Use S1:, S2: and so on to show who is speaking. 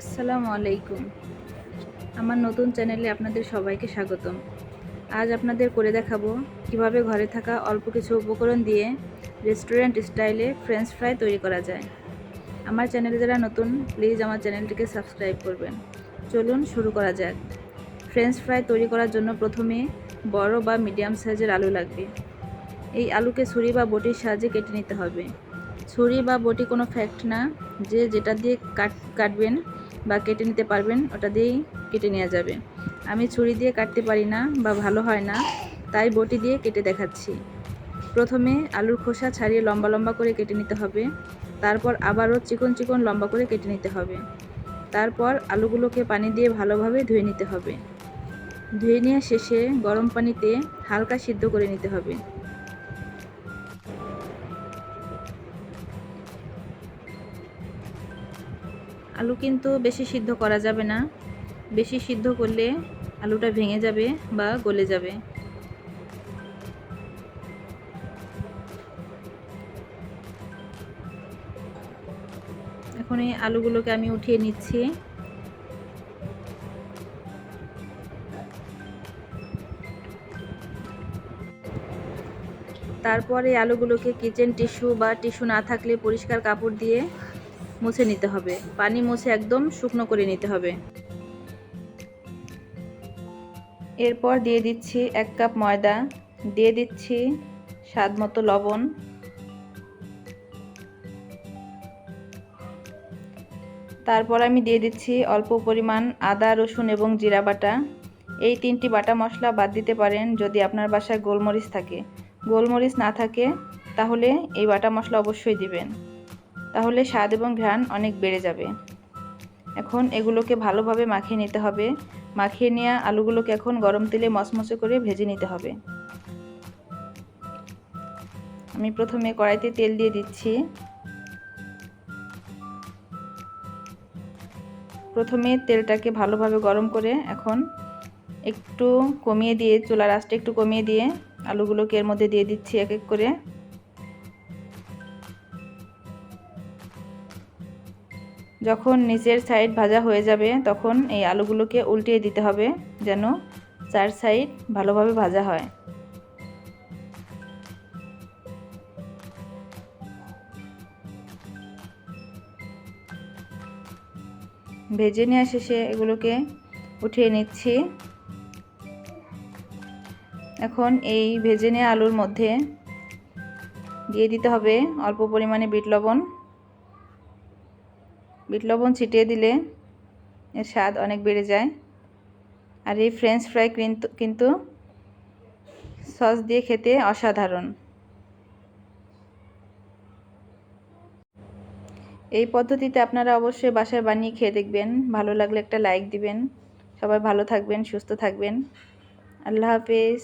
S1: আসসালামু আলাইকুম। আমার নতুন চ্যানেলে আপনাদের সবাইকে স্বাগতম। আজ আপনাদের করে দেখাবো কীভাবে ঘরে থাকা অল্প কিছু উপকরণ দিয়ে রেস্টুরেন্ট স্টাইলে ফ্রেঞ্চ ফ্রাই তৈরি করা যায়। আমার চ্যানেলে যারা নতুন, প্লিজ আমার চ্যানেলটিকে সাবস্ক্রাইব করবেন। চলুন শুরু করা যাক। ফ্রেঞ্চ ফ্রাই তৈরি করার জন্য প্রথমে বড় বা মিডিয়াম সাইজের আলু লাগবে। এই আলুকে ছুরি বা বটির সাহায্যে কেটে নিতে হবে। ছুরি বা বটি কোনো ফ্যাক্ট না। যে যেটা দিয়ে কাট, কাটবেন বা কেটে নিতে পারবেন, ওটা দিয়েই কেটে নেওয়া যাবে। আমি ছুরি দিয়ে কাটতে পারি না বা ভালো হয় না, তাই বটি দিয়ে কেটে দেখাচ্ছি। প্রথমে আলুর খোসা ছাড়িয়ে লম্বা লম্বা করে কেটে নিতে হবে। তারপর আবারও চিকন চিকন লম্বা করে কেটে নিতে হবে। তারপর আলুগুলোকে পানি দিয়ে ভালোভাবে ধুয়ে নিতে হবে। ধুয়ে নেওয়া শেষে গরম পানিতে হালকা সিদ্ধ করে নিতে হবে। আলু কিন্তু বেশি সিদ্ধ করা যাবে না। বেশি সিদ্ধ করলে আলুটা ভেঙে যাবে বা গলে যাবে। এখন এই আলুগুলোকে আমি উঠিয়ে নিচ্ছি। তারপর আলুগুলোকে কিচেন টিস্যু বা টিস্যু না থাকলে পরিষ্কার কাপড় দিয়ে মুছে নিতে হবে। পানি মুছে একদম শুকনো করে নিতে হবে। এরপর দিয়ে দিচ্ছি এক কাপ ময়দা, দিয়ে দিচ্ছি স্বাদ মতো লবণ। তারপর আমি দিয়ে দিচ্ছি অল্প পরিমাণ আদা, রসুন এবং জিরা বাটা। এই তিনটি বাটা মশলা বাদ দিতে পারেন যদি আপনার বাসায় গোলমরিচ থাকে। গোলমরিচ না থাকে, তাহলে এই বাটা মশলা অবশ্যই দিবেন। তাহলে স্বাদ এবং ঘ্রাণ অনেক বেড়ে যাবে। এখন এগুলোকে ভালোভাবে মাখিয়ে নিতে হবে। মাখিয়ে নেওয়া আলুগুলোকে এখন গরম তেলে মচমচে করে ভেজে নিতে হবে। আমি প্রথমে কড়াইতে তেল দিয়ে দিচ্ছি। প্রথমে তেলটাকে ভালোভাবে গরম করে এখন একটু কমিয়ে দিয়ে, চুলার আঁচটা একটু কমিয়ে দিয়ে আলুগুলোকে এর মধ্যে দিয়ে দিচ্ছি এক এক করে। যখন নিচের সাইড ভাজা হয়ে যাবে, তখন এই আলুগুলোকে উল্টিয়ে দিতে হবে যেন চার সাইড ভালোভাবে ভাজা হয়। ভেজে নেওয়া শেষে এগুলোকে উঠিয়ে নিচ্ছি। এখন এই ভেজে নেওয়া আলুর মধ্যে দিয়ে দিতে হবে অল্প পরিমাণে বিট লবণ। বিট লবণ ছিটিয়ে দিলে এর স্বাদ অনেক বেড়ে যায়। আর এই ফ্রেঞ্চ ফ্রাই কিন্তু কিন্তু সস দিয়ে খেতে অসাধারণ। এই পদ্ধতিতে আপনারা অবশ্যই বাসায় বানিয়ে খেয়ে দেখবেন। ভালো লাগলে একটা লাইক দিবেন। সবাই ভালো থাকবেন, সুস্থ থাকবেন। আল্লাহ হাফেজ।